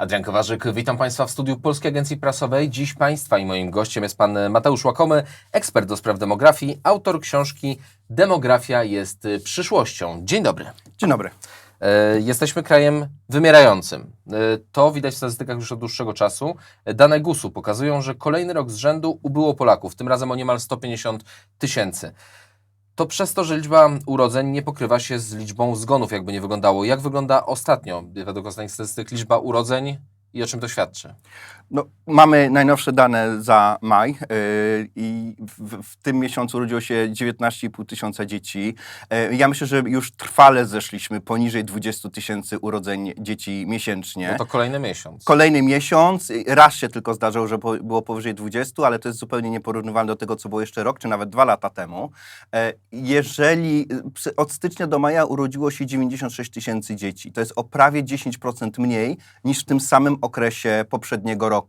Adrian Kowarzyk, witam Państwa w studiu Polskiej Agencji Prasowej. Dziś Państwa i moim gościem jest Pan Mateusz Łakomy, ekspert do spraw demografii, autor książki Demografia jest przyszłością. Dzień dobry. Dzień dobry. E, Jesteśmy krajem wymierającym. E, To widać w statystykach już od dłuższego czasu. Dane GUS-u pokazują, że kolejny rok z rzędu ubyło Polaków, tym razem o niemal 150 tysięcy. To przez to, że liczba urodzeń nie pokrywa się z liczbą zgonów, jakby nie wyglądało. Jak wygląda ostatnio, według ostatnich statystyk, liczba urodzeń i o czym to świadczy? No, mamy najnowsze dane za maj yy, i w, w tym miesiącu urodziło się 19,5 tysiąca dzieci. Yy, ja myślę, że już trwale zeszliśmy poniżej 20 tysięcy urodzeń dzieci miesięcznie. No to kolejny miesiąc. Kolejny miesiąc, y, raz się tylko zdarzyło, że po, było powyżej 20, ale to jest zupełnie nieporównywalne do tego, co było jeszcze rok, czy nawet dwa lata temu. E, Jeżeli y, od stycznia do maja urodziło się 96 tysięcy dzieci, to jest o prawie 10% mniej niż w tym samym okresie poprzedniego roku,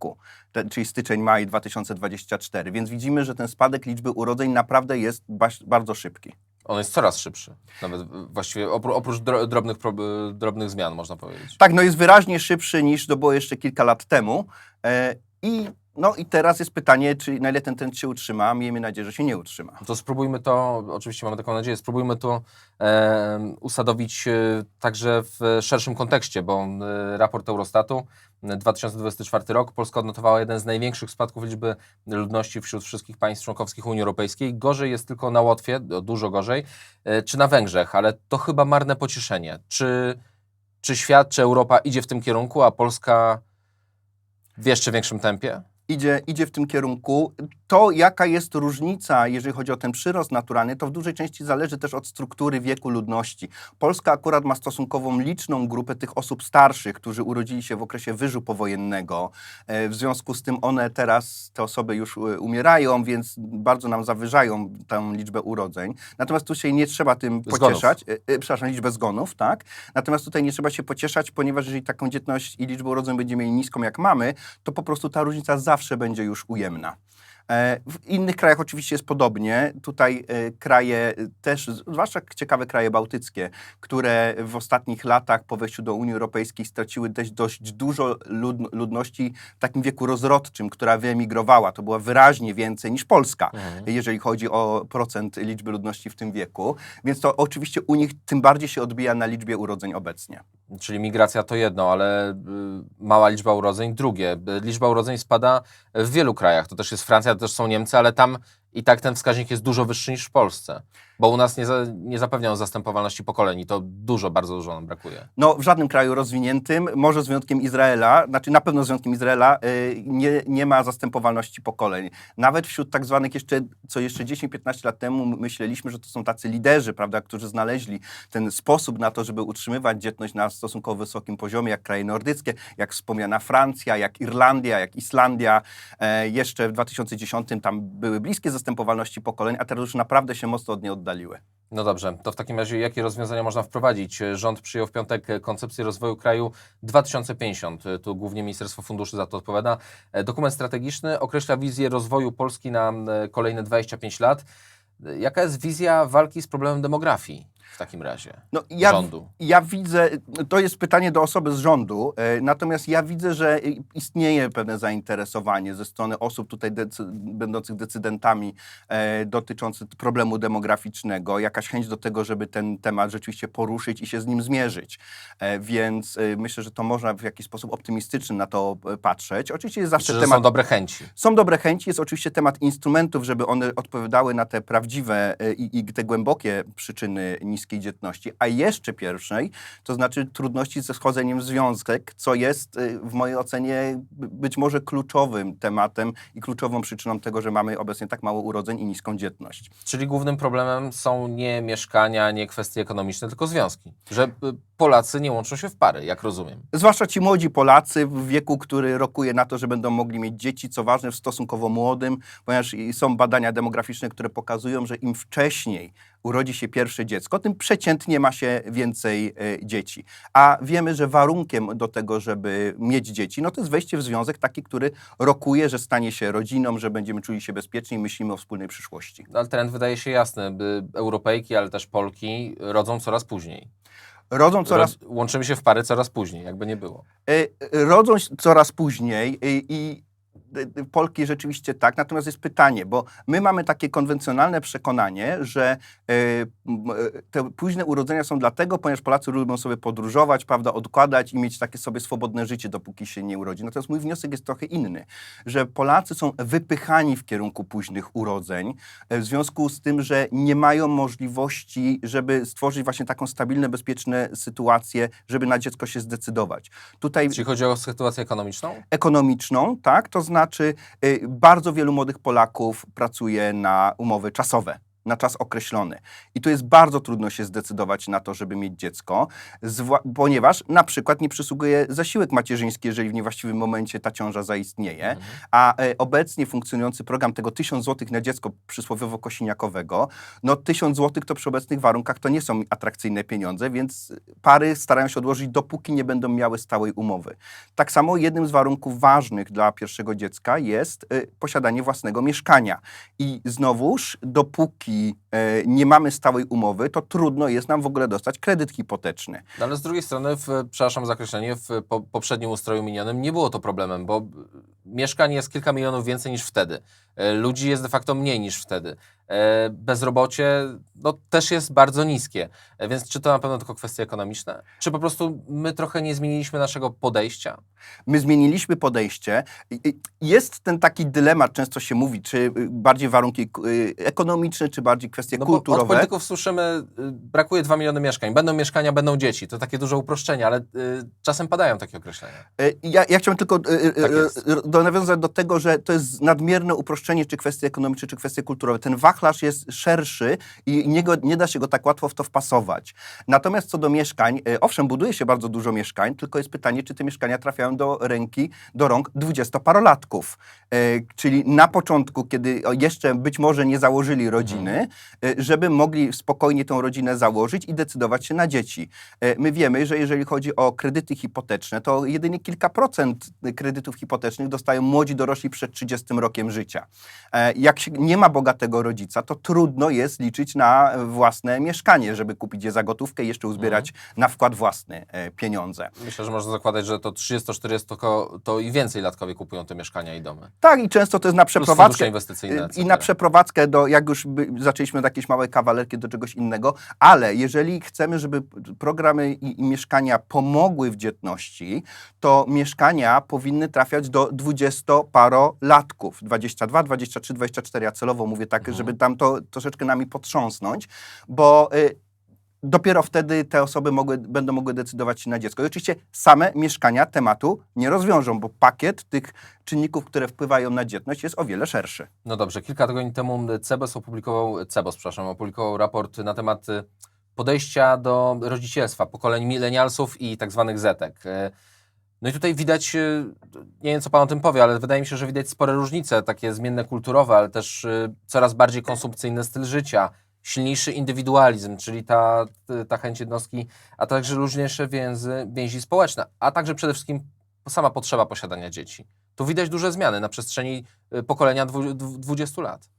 te- czyli styczeń, maj 2024. Więc widzimy, że ten spadek liczby urodzeń naprawdę jest bardzo szybki. On jest coraz szybszy. Nawet właściwie opró- oprócz dro- drobnych, drobnych zmian, można powiedzieć. Tak, no jest wyraźnie szybszy niż to było jeszcze kilka lat temu. E, I, no i teraz jest pytanie, czy na ile ten trend się utrzyma. Miejmy nadzieję, że się nie utrzyma. To spróbujmy to, oczywiście mamy taką nadzieję, spróbujmy to e, usadowić e, także w szerszym kontekście, bo e, raport Eurostatu 2024 rok Polska odnotowała jeden z największych spadków liczby ludności wśród wszystkich państw członkowskich Unii Europejskiej. Gorzej jest tylko na Łotwie, dużo gorzej, e, czy na Węgrzech, ale to chyba marne pocieszenie. Czy, czy świat, czy Europa idzie w tym kierunku, a Polska w jeszcze większym tempie? Idzie, idzie w tym kierunku. To, jaka jest różnica, jeżeli chodzi o ten przyrost naturalny, to w dużej części zależy też od struktury wieku ludności. Polska akurat ma stosunkowo liczną grupę tych osób starszych, którzy urodzili się w okresie wyżu powojennego. E, W związku z tym one teraz, te osoby już e, umierają, więc bardzo nam zawyżają tę liczbę urodzeń. Natomiast tu się nie trzeba tym pocieszać. E, Przepraszam, liczbę zgonów, tak? Natomiast tutaj nie trzeba się pocieszać, ponieważ jeżeli taką dzietność i liczbę urodzeń będziemy mieli niską jak mamy, to po prostu ta różnica zawsze będzie już ujemna. E, W innych krajach oczywiście jest podobnie. Tutaj e, kraje e, też, zwłaszcza ciekawe kraje bałtyckie, które w ostatnich latach po wejściu do Unii Europejskiej straciły dość, dość dużo lud, ludności w takim wieku rozrodczym, która wyemigrowała. To było wyraźnie więcej niż Polska, jeżeli chodzi o procent liczby ludności w tym wieku. Więc to oczywiście u nich tym bardziej się odbija na liczbie urodzeń obecnie. Czyli migracja to jedno, ale y, mała liczba urodzeń drugie. Liczba urodzeń spada w wielu krajach. To też jest Francja, to też są Niemcy, ale tam i tak ten wskaźnik jest dużo wyższy niż w Polsce. Bo u nas nie, za, nie zapewniają zastępowalności pokoleń i to dużo, bardzo dużo nam brakuje. No, w żadnym kraju rozwiniętym, może z wyjątkiem Izraela, znaczy na pewno z wyjątkiem Izraela, y, nie, nie ma zastępowalności pokoleń. Nawet wśród tak zwanych jeszcze, co jeszcze 10-15 lat temu myśleliśmy, że to są tacy liderzy, prawda, którzy znaleźli ten sposób na to, żeby utrzymywać dzietność na stosunkowo wysokim poziomie, jak kraje nordyckie, jak wspomniana Francja, jak Irlandia, jak Islandia. E, jeszcze w 2010 tam były bliskie zastępowalności pokoleń, a teraz już naprawdę się mocno od niej oddaliły. No dobrze, to w takim razie jakie rozwiązania można wprowadzić? Rząd przyjął w piątek koncepcję rozwoju kraju 2050. Tu głównie Ministerstwo Funduszy za to odpowiada. Dokument strategiczny określa wizję rozwoju Polski na e, kolejne 25 lat. E, Jaka jest wizja walki z problemem demografii w takim razie No, ja, rządu? ja widzę, to jest pytanie do osoby z rządu, e, natomiast ja widzę, że istnieje pewne zainteresowanie ze strony osób tutaj decy, będących decydentami e, dotyczące problemu demograficznego, jakaś chęć do tego, żeby ten temat rzeczywiście poruszyć i się z nim zmierzyć. E, więc e, myślę, że to można w jakiś sposób optymistyczny na to e, patrzeć. Oczywiście jest zawsze że temat... są dobre chęci? Są dobre chęci, jest oczywiście temat instrumentów, żeby one odpowiadały na te prawdziwe e, i, i te głębokie przyczyny niskiej dzietności, a jeszcze pierwszej, to znaczy trudności ze schodzeniem w związek, co jest e, w mojej ocenie by- być może kluczowym tematem i kluczową przyczyną tego, że mamy obecnie tak mało urodzeń i niską dzietność. Czyli głównym problemem są nie mieszkania, nie kwestie ekonomiczne, tylko związki. Że y, Polacy nie łączą się w pary, jak rozumiem. Zwłaszcza ci młodzi Polacy w wieku, który rokuje na to, że będą mogli mieć dzieci, co ważne w stosunkowo młodym, ponieważ są badania demograficzne, które pokazują, że im wcześniej urodzi się pierwsze dziecko, tym przeciętnie ma się więcej e, dzieci. A wiemy, że warunkiem do tego, żeby mieć dzieci, no to jest wejście w związek taki, który rokuje, że stanie się rodziną, że będziemy czuli się bezpieczni i myślimy o wspólnej przyszłości. Ale trend wydaje się jasny. by Europejki, ale też Polki rodzą coraz później. Rodzą coraz Ro- Łączymy się w pary coraz później, jakby nie było. E, rodzą się coraz później e, i Polki rzeczywiście tak, natomiast jest pytanie, bo my mamy takie konwencjonalne przekonanie, że e, te późne urodzenia są dlatego, ponieważ Polacy lubią sobie podróżować, prawda, odkładać i mieć takie sobie swobodne życie, dopóki się nie urodzi. Natomiast mój wniosek jest trochę inny, że Polacy są wypychani w kierunku późnych urodzeń w związku z tym, że nie mają możliwości, żeby stworzyć właśnie taką stabilne, bezpieczne sytuację, żeby na dziecko się zdecydować. Tutaj Jeśli chodzi o sytuację ekonomiczną, ekonomiczną, tak? To znaczy y, bardzo wielu młodych Polaków pracuje na umowy czasowe. Na czas określony. I tu jest bardzo trudno się zdecydować na to, żeby mieć dziecko, ponieważ na przykład nie przysługuje zasiłek macierzyński, jeżeli w niewłaściwym momencie ta ciąża zaistnieje. A e, obecnie funkcjonujący program tego 1000 zł na dziecko przysłowiowo-kosiniakowego, no 1000 zł to przy obecnych warunkach to nie są atrakcyjne pieniądze, więc pary starają się odłożyć, dopóki nie będą miały stałej umowy. Tak samo jednym z warunków ważnych dla pierwszego dziecka jest y, posiadanie własnego mieszkania. I znowuż, dopóki e, nie mamy stałej umowy, to trudno jest nam w ogóle dostać kredyt hipoteczny. No ale z drugiej strony, w, przepraszam za określenie, w po, poprzednim ustroju minionym nie było to problemem, bo mieszkań jest kilka milionów więcej niż wtedy. E, Ludzi jest de facto mniej niż wtedy. E, Bezrobocie no, też jest bardzo niskie. E, Więc czy to na pewno tylko kwestie ekonomiczne? Czy po prostu my trochę nie zmieniliśmy naszego podejścia? My zmieniliśmy podejście. Jest ten taki dylemat, często się mówi, czy y, bardziej warunki y, ekonomiczne, czy bardziej kwestie No bo od kulturowe. polityków słyszymy, y, brakuje 2 miliony mieszkań. Będą mieszkania, będą dzieci. To takie duże uproszczenie, ale czasem padają takie określenia. Ja, ja chciałem tylko Tak nawiązać do tego, że to jest nadmierne uproszczenie, czy kwestie ekonomiczne, czy kwestie kulturowe. Ten wachlarz jest szerszy i nie, go, nie da się go tak łatwo w to wpasować. Natomiast co do mieszkań, e, owszem, buduje się bardzo dużo mieszkań, tylko jest pytanie, czy te mieszkania trafiają do ręki, do rąk dwudziestoparolatków. E, Czyli na początku, kiedy jeszcze być może nie założyli rodziny, e, żeby mogli spokojnie tą rodzinę założyć i decydować się na dzieci. My wiemy, że jeżeli chodzi o kredyty hipoteczne, to jedynie kilka procent kredytów hipotecznych dostają młodzi dorośli przed 30 rokiem życia. E, Jak się nie ma bogatego rodzica, to trudno jest liczyć na własne mieszkanie, żeby kupić je za gotówkę i jeszcze uzbierać na wkład własny e, pieniądze. Myślę, że można zakładać, że to 30-40 to, i więcej latkowie kupują te mieszkania i domy. Tak, i często to jest na przeprowadzkę. inwestycyjne. I na przeprowadzkę do, jak już zaczęliśmy od jakiejś małej kawalerki do czegoś innego, ale jeżeli chcemy, żeby programy i, i mieszkania pomogły w dzietności, to mieszkania powinny trafiać do dwudziestoparolatków, 22, 23, 24, ja celowo mówię tak, Mhm. żeby tam to troszeczkę nami potrząsnąć, bo y, dopiero wtedy te osoby mogły, będą mogły decydować się na dziecko. I oczywiście same mieszkania tematu nie rozwiążą, bo pakiet tych czynników, które wpływają na dzietność jest o wiele szerszy. No dobrze, kilka tygodni temu CEBOS opublikował, CEBOS, przepraszam, opublikował raport na temat y, podejścia do rodzicielstwa, pokoleń milenialsów i tak zwanych zetek. Y, No i tutaj widać, y, nie wiem co Pan o tym powie, ale wydaje mi się, że widać spore różnice, takie zmienne kulturowe, ale też y, coraz bardziej konsumpcyjny styl życia, silniejszy indywidualizm, czyli ta, ta chęć jednostki, a także luźniejsze więzy, więzi społeczne, a także przede wszystkim sama potrzeba posiadania dzieci. Tu widać duże zmiany na przestrzeni pokolenia dwu- dwu- 20 lat.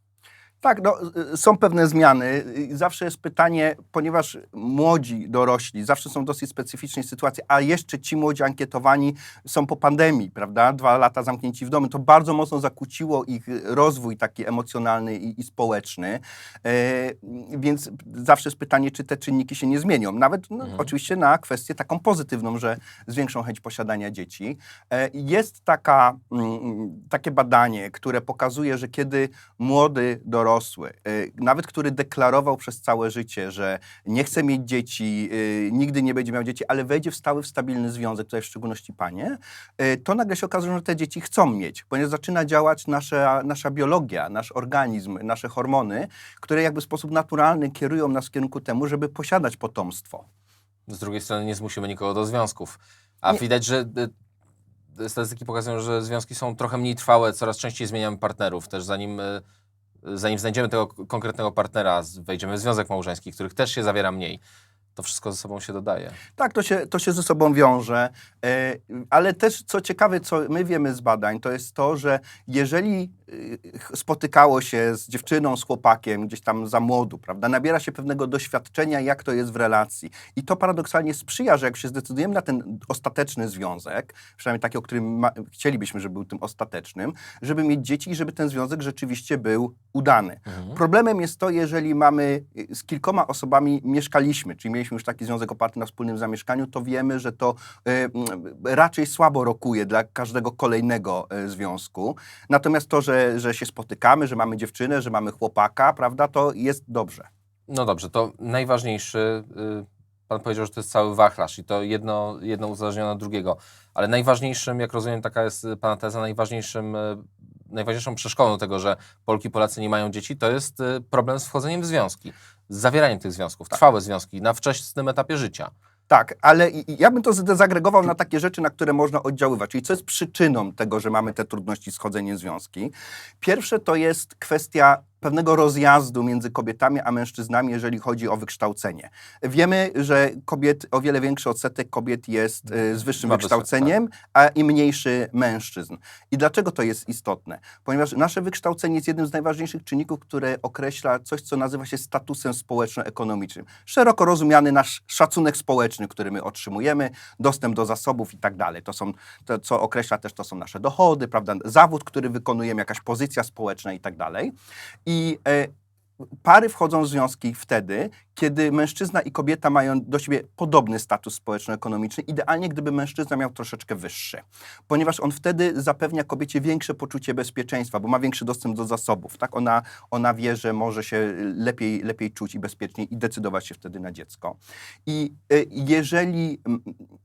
Tak, no, y, są pewne zmiany. Y, Zawsze jest pytanie, ponieważ młodzi dorośli zawsze są w dosyć specyficznej sytuacji, a jeszcze ci młodzi ankietowani są po pandemii, prawda? Dwa lata zamknięci w domu. To bardzo mocno zakłóciło ich rozwój taki emocjonalny i, i społeczny. E, więc zawsze jest pytanie, czy te czynniki się nie zmienią. Nawet no, Mhm. oczywiście na kwestię taką pozytywną, że zwiększą chęć posiadania dzieci. E, Jest taka, mm, takie badanie, które pokazuje, że kiedy młody dorosły, y, nawet który deklarował przez całe życie, że nie chce mieć dzieci, y, nigdy nie będzie miał dzieci, ale wejdzie w stały, w stabilny związek, tutaj w szczególności panie, y, to nagle się okazuje, że te dzieci chcą mieć, ponieważ zaczyna działać nasza, nasza biologia, nasz organizm, nasze hormony, które jakby w sposób naturalny kierują nas w kierunku temu, żeby posiadać potomstwo. Z drugiej strony nie zmusimy nikogo do związków. A Nie. widać, że statystyki pokazują, że związki są trochę mniej trwałe, coraz częściej zmieniamy partnerów. Też zanim, zanim znajdziemy tego konkretnego partnera, wejdziemy w związek małżeński, których też się zawiera mniej. To wszystko ze sobą się dodaje. Tak, to się, to się ze sobą wiąże, e, ale też co ciekawe, co my wiemy z badań, to jest to, że jeżeli e, spotykało się z dziewczyną, z chłopakiem gdzieś tam za młodu, prawda, nabiera się pewnego doświadczenia, jak to jest w relacji i to paradoksalnie sprzyja, że jak się zdecydujemy na ten ostateczny związek, przynajmniej taki, o którym ma, chcielibyśmy, żeby był tym ostatecznym, żeby mieć dzieci i żeby ten związek rzeczywiście był udany. Problemem jest to, jeżeli mamy y, z kilkoma osobami mieszkaliśmy, czyli mieliśmy już taki związek oparty na wspólnym zamieszkaniu, to wiemy, że to y, mm, raczej słabo rokuje dla każdego kolejnego y, związku. Natomiast to, że, że się spotykamy, że mamy dziewczynę, że mamy chłopaka, prawda, to jest dobrze. No dobrze, to najważniejszy, y, pan powiedział, że to jest cały wachlarz i to jedno, jedno uzależnione od drugiego, ale najważniejszym, jak rozumiem, taka jest pana teza, najważniejszym, najważniejszą przeszkodą tego, że Polki, Polacy nie mają dzieci, to jest problem z wchodzeniem w związki, z zawieraniem tych związków, trwałe związki na wczesnym etapie życia. Tak, ale ja bym to zagregował na takie rzeczy, na które można oddziaływać, czyli co jest przyczyną tego, że mamy te trudności z chodzeniem związki. Pierwsze to jest kwestia pewnego rozjazdu między kobietami a mężczyznami, jeżeli chodzi o wykształcenie. Wiemy, że kobiet, o wiele większy odsetek kobiet jest y, z wyższym Ma wykształceniem, a i mniejszy mężczyzn. I dlaczego to jest istotne? Ponieważ nasze wykształcenie jest jednym z najważniejszych czynników, które określa coś, co nazywa się statusem społeczno-ekonomicznym. Szeroko rozumiany nasz szacunek społeczny, który my otrzymujemy, dostęp do zasobów i tak dalej. To są, to, co określa też, to są nasze dochody, prawda? zawód, który wykonujemy, jakaś pozycja społeczna i tak dalej. I e, pary wchodzą w związki wtedy, kiedy mężczyzna i kobieta mają do siebie podobny status społeczno-ekonomiczny. Idealnie, gdyby mężczyzna miał troszeczkę wyższy, ponieważ on wtedy zapewnia kobiecie większe poczucie bezpieczeństwa, bo ma większy dostęp do zasobów. Tak? Ona, ona wie, że może się lepiej, lepiej czuć i bezpieczniej i decydować się wtedy na dziecko. I e, jeżeli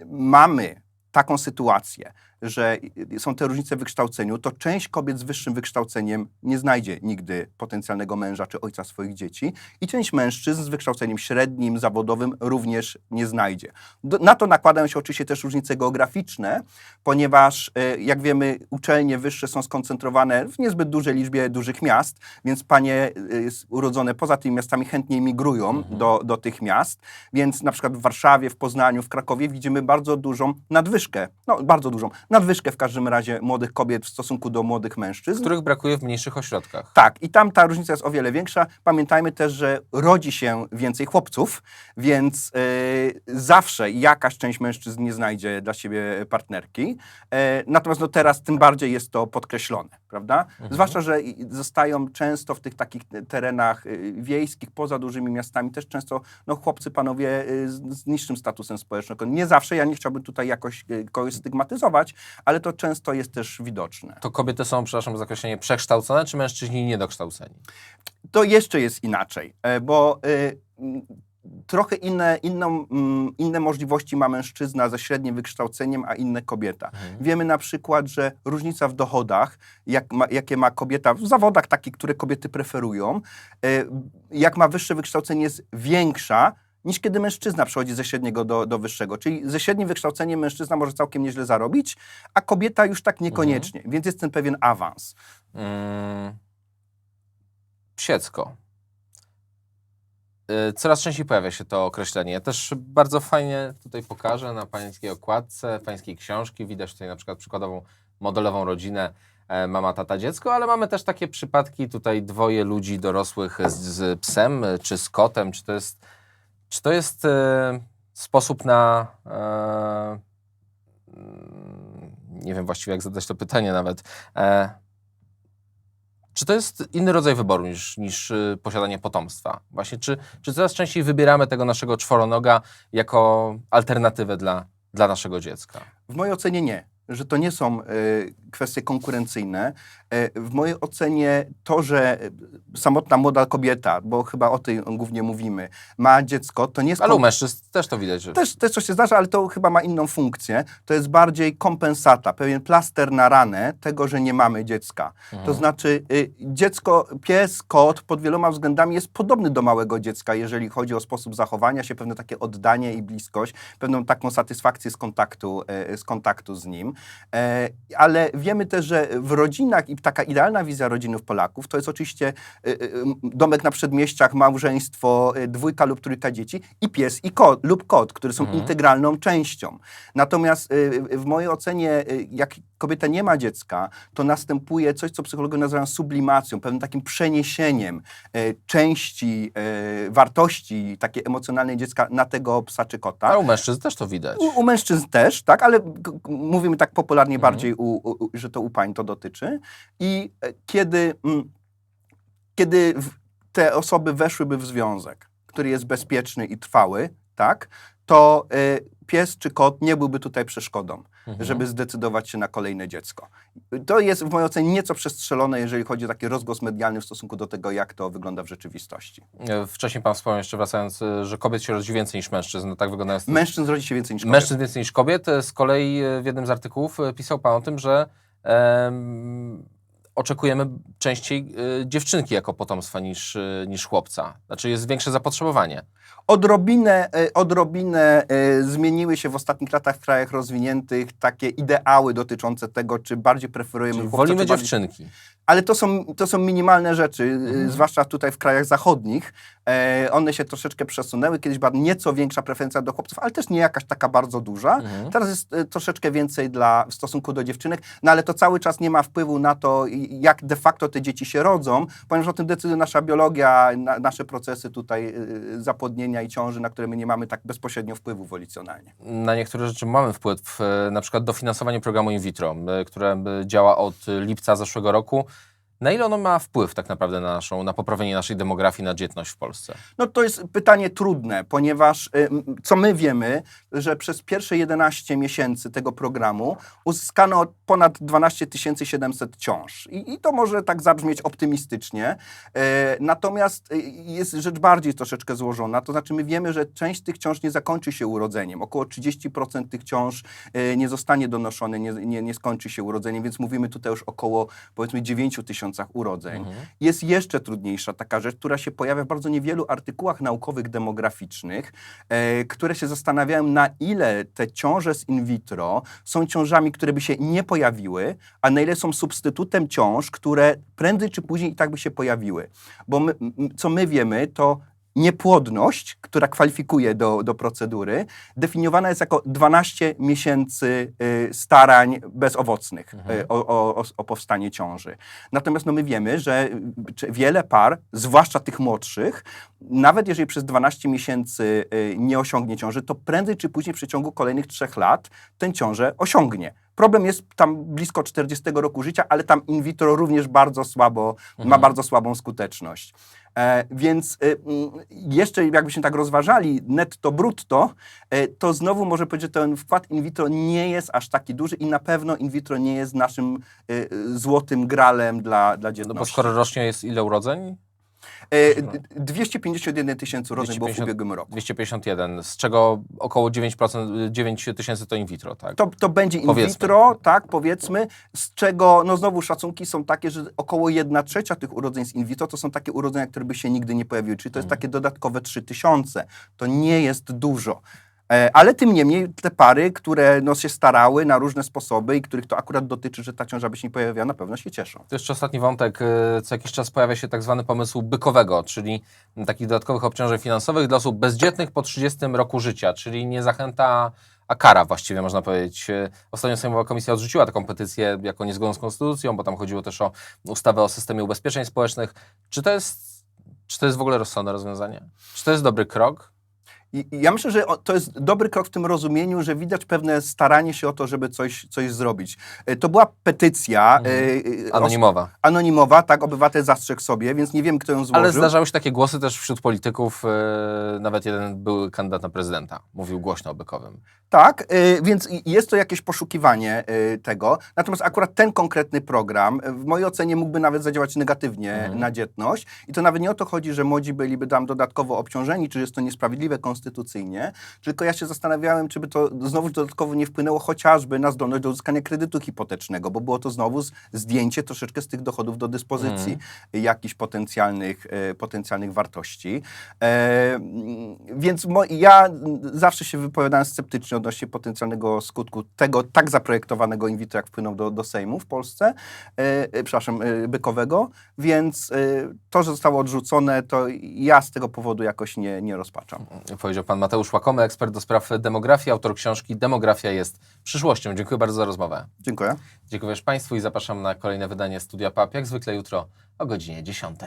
mamy taką sytuację, że są te różnice w wykształceniu, to część kobiet z wyższym wykształceniem nie znajdzie nigdy potencjalnego męża czy ojca swoich dzieci i część mężczyzn z wykształceniem średnim, zawodowym również nie znajdzie. Do, na to nakładają się oczywiście też różnice geograficzne, ponieważ e, jak wiemy uczelnie wyższe są skoncentrowane w niezbyt dużej liczbie dużych miast, więc panie e, urodzone poza tymi miastami chętnie migrują do, do tych miast, więc na przykład w Warszawie, w Poznaniu, w Krakowie widzimy bardzo dużą nadwyżkę, no bardzo dużą, nadwyżkę w każdym razie młodych kobiet w stosunku do młodych mężczyzn. których brakuje w mniejszych ośrodkach. Tak, i tam ta różnica jest o wiele większa. Pamiętajmy też, że rodzi się więcej chłopców, więc y, zawsze jakaś część mężczyzn nie znajdzie dla siebie partnerki. E, natomiast no, teraz tym bardziej jest to podkreślone, prawda? Zwłaszcza, że zostają często w tych takich terenach y, wiejskich, poza dużymi miastami, też często no, chłopcy, panowie z, z niższym statusem społecznym. Nie zawsze, ja nie chciałbym tutaj jakoś kogoś stygmatyzować, ale to często jest też widoczne. To kobiety są, przepraszam za określenie, przekształcone, czy mężczyźni niedokształceni? to jeszcze jest inaczej, e, bo m, trochę inne, inną, mm, inne możliwości ma mężczyzna ze średnim wykształceniem, a inne kobieta. Wiemy na przykład, że różnica w dochodach, jak ma, jakie ma kobieta w zawodach takich, które kobiety preferują, e, jak ma wyższe wykształcenie, jest większa niż kiedy mężczyzna przechodzi ze średniego do, do wyższego. Czyli ze średnim wykształceniem mężczyzna może całkiem nieźle zarobić, a kobieta już tak niekoniecznie. Więc jest ten pewien awans. Mm, psiecko. Y, Coraz częściej pojawia się to określenie. Ja też bardzo fajnie tutaj pokażę na pańskiej okładce, pańskiej książki. Widać tutaj na przykład przykładową modelową rodzinę e, mama, tata, dziecko, ale mamy też takie przypadki tutaj dwoje ludzi dorosłych z, z psem czy z kotem. Czy to jest, czy to jest e, sposób na mm, nie wiem właściwie jak zadać to pytanie nawet. E, czy to jest inny rodzaj wyboru niż, niż y, posiadanie potomstwa? Właśnie, czy, czy coraz częściej wybieramy tego naszego czworonoga jako alternatywę dla, dla naszego dziecka? W mojej ocenie nie, że to nie są e, kwestie konkurencyjne. E, w mojej ocenie to, że e, samotna młoda kobieta, bo chyba o tej głównie mówimy, ma dziecko, to nie jest... Ale u mężczyzn też to widać, że też, też coś się zdarza, ale to chyba ma inną funkcję. To jest bardziej kompensata, pewien plaster na ranę tego, że nie mamy dziecka. To znaczy y, dziecko, pies, kot pod wieloma względami jest podobny do małego dziecka, jeżeli chodzi o sposób zachowania się, pewne takie oddanie i bliskość, pewną taką satysfakcję z kontaktu, z kontaktu z nim. E, ale wiemy też, że w rodzinach i taka idealna wizja rodzinów Polaków to jest oczywiście e, e, domek na przedmieściach, małżeństwo, dwójka lub trójka dzieci i pies i kot lub kot, które są Mhm. integralną częścią. Natomiast w mojej ocenie, jak kobieta nie ma dziecka, to następuje coś, co psychologowie nazywają sublimacją, pewnym takim przeniesieniem części wartości takiej emocjonalnej dziecka na tego psa czy kota. Ale u mężczyzn też to widać. U, u mężczyzn też, tak, ale mówimy tak popularnie Mhm. bardziej, u, u, że to u pań to dotyczy. I e, kiedy, mm, kiedy te osoby weszłyby w związek, który jest bezpieczny i trwały, tak, to e, pies czy kot nie byłby tutaj przeszkodą, Mhm. żeby zdecydować się na kolejne dziecko. To jest w mojej ocenie nieco przestrzelone, jeżeli chodzi o taki rozgłos medialny w stosunku do tego, jak to wygląda w rzeczywistości. E, Wcześniej pan wspomniał, jeszcze wracając, e, że kobiet się rodzi więcej niż mężczyzn. No tak statystyki. Mężczyzn rodzi się więcej niż kobiet. Mężczyzn więcej niż kobiet. E, Z kolei w jednym z artykułów pisał Pan o tym, że em, oczekujemy częściej dziewczynki jako potomstwa niż, niż chłopca. Znaczy jest większe zapotrzebowanie. Odrobinę, e, odrobinę e, zmieniły się w ostatnich latach w krajach rozwiniętych takie ideały dotyczące tego, czy bardziej preferujemy Czyli chłopca, wolimy bardziej... dziewczynki. Ale to są, to są minimalne rzeczy, e, Mhm. zwłaszcza tutaj w krajach zachodnich. One się troszeczkę przesunęły. Kiedyś była nieco większa preferencja do chłopców, ale też nie jakaś taka bardzo duża. Mhm. Teraz jest troszeczkę więcej dla, w stosunku do dziewczynek, no ale to cały czas nie ma wpływu na to, jak de facto te dzieci się rodzą, ponieważ o tym decyduje nasza biologia, na, nasze procesy tutaj y, zapłodnienia i ciąży, na które my nie mamy tak bezpośrednio wpływu wolicjonalnie. Na niektóre rzeczy mamy wpływ, e, na przykład dofinansowanie programu in vitro, e, które e, działa od lipca zeszłego roku. Na ile ono ma wpływ tak naprawdę na, naszą, na poprawienie naszej demografii, na dzietność w Polsce? No to jest pytanie trudne, ponieważ y, co my wiemy, że przez pierwsze 11 miesięcy tego programu uzyskano ponad 12 700 ciąż. I, I to może tak zabrzmieć optymistycznie. E, natomiast y, jest rzecz bardziej troszeczkę złożona. To znaczy my wiemy, że część tych ciąż nie zakończy się urodzeniem. Około 30% tych ciąż nie zostanie donoszone, nie, nie, nie skończy się urodzeniem, więc mówimy tutaj już około powiedzmy 9 tysiącach urodzeń. Jest jeszcze trudniejsza taka rzecz, która się pojawia w bardzo niewielu artykułach naukowych demograficznych, e, które się zastanawiają, na ile te ciąże z in vitro są ciążami, które by się nie pojawiły, a na ile są substytutem ciąż, które prędzej czy później i tak by się pojawiły. Bo my, co my wiemy, to niepłodność, która kwalifikuje do, do procedury, definiowana jest jako 12 miesięcy y, starań bezowocnych Mhm. y, o, o, o, o powstanie ciąży. Natomiast no, my wiemy, że y, wiele par, zwłaszcza tych młodszych, nawet jeżeli przez 12 miesięcy nie osiągnie ciąży, to prędzej czy później w przeciągu kolejnych trzech lat tę ciążę osiągnie. Problem jest tam blisko 40 roku życia, ale tam in vitro również bardzo słabo, ma Mhm. bardzo słabą skuteczność. E, więc y, mm, jeszcze jakbyśmy tak rozważali netto brutto, e, to znowu może powiedzieć, że ten wkład in vitro nie jest aż taki duży i na pewno in vitro nie jest naszym złotym gralem dla, dla No dzietności. bo skoro rocznie jest ile urodzeń? E, d- 251 tysięcy urodzeń było w 250 ubiegłym roku. 251, z czego około 9%, 9 tysięcy to in vitro, tak? To, to będzie in Powiedzmy. vitro, tak, powiedzmy, z czego, no znowu szacunki są takie, że około 1 trzecia tych urodzeń z in vitro to są takie urodzenia, które by się nigdy nie pojawiły, czyli to jest Mhm. takie dodatkowe 3000. To nie jest dużo. E, Ale tym niemniej te pary, które no, się starały na różne sposoby i których to akurat dotyczy, że ta ciąża by się nie pojawiła, na pewno się cieszą. To jeszcze ostatni wątek. e, Co jakiś czas pojawia się tak zwany pomysł bykowego, czyli takich dodatkowych obciążeń finansowych dla osób bezdzietnych po 30 roku życia, czyli nie zachęta, a kara właściwie można powiedzieć. E, Ostatnio Sejmowa Komisja odrzuciła taką petycję jako niezgodną z konstytucją, bo tam chodziło też o ustawę o systemie ubezpieczeń społecznych. Czy to jest, czy to jest w ogóle rozsądne rozwiązanie? Czy to jest dobry krok? I i ja myślę, że to jest dobry krok w tym rozumieniu, że widać pewne staranie się o to, żeby coś, coś zrobić. E, To była petycja Mhm. e, e, os- Anonimowa. anonimowa, tak, obywatel zastrzegł sobie, więc nie wiem, kto ją złożył. Ale zdarzały się takie głosy też wśród polityków, e, nawet jeden były kandydat na prezydenta, mówił głośno o bykowym. Tak, więc jest to jakieś poszukiwanie tego. Natomiast akurat ten konkretny program w mojej ocenie mógłby nawet zadziałać negatywnie Mhm. na dzietność. I to nawet nie o to chodzi, że młodzi byliby tam dodatkowo obciążeni, czy jest to niesprawiedliwe konstytucyjnie, tylko ja się zastanawiałem, czy by to znowu dodatkowo nie wpłynęło chociażby na zdolność do uzyskania kredytu hipotecznego, bo było to znowu zdjęcie troszeczkę z tych dochodów do dyspozycji jakichś potencjalnych, e, potencjalnych wartości. E, mm, więc ja mm, zawsze się wypowiadałem sceptycznie odnośnie potencjalnego skutku tego tak zaprojektowanego in vitro, jak wpłynął do, do Sejmu w Polsce, e, e, przepraszam, e, bykowego, więc e, to, że zostało odrzucone, to ja z tego powodu jakoś nie, nie rozpaczam. Powiedział pan Mateusz Łakomy, ekspert do spraw demografii, autor książki Demografia jest przyszłością. Dziękuję bardzo za rozmowę. Dziękuję. Dziękuję też Państwu i zapraszam na kolejne wydanie Studia PAP, jak zwykle jutro o godzinie 10.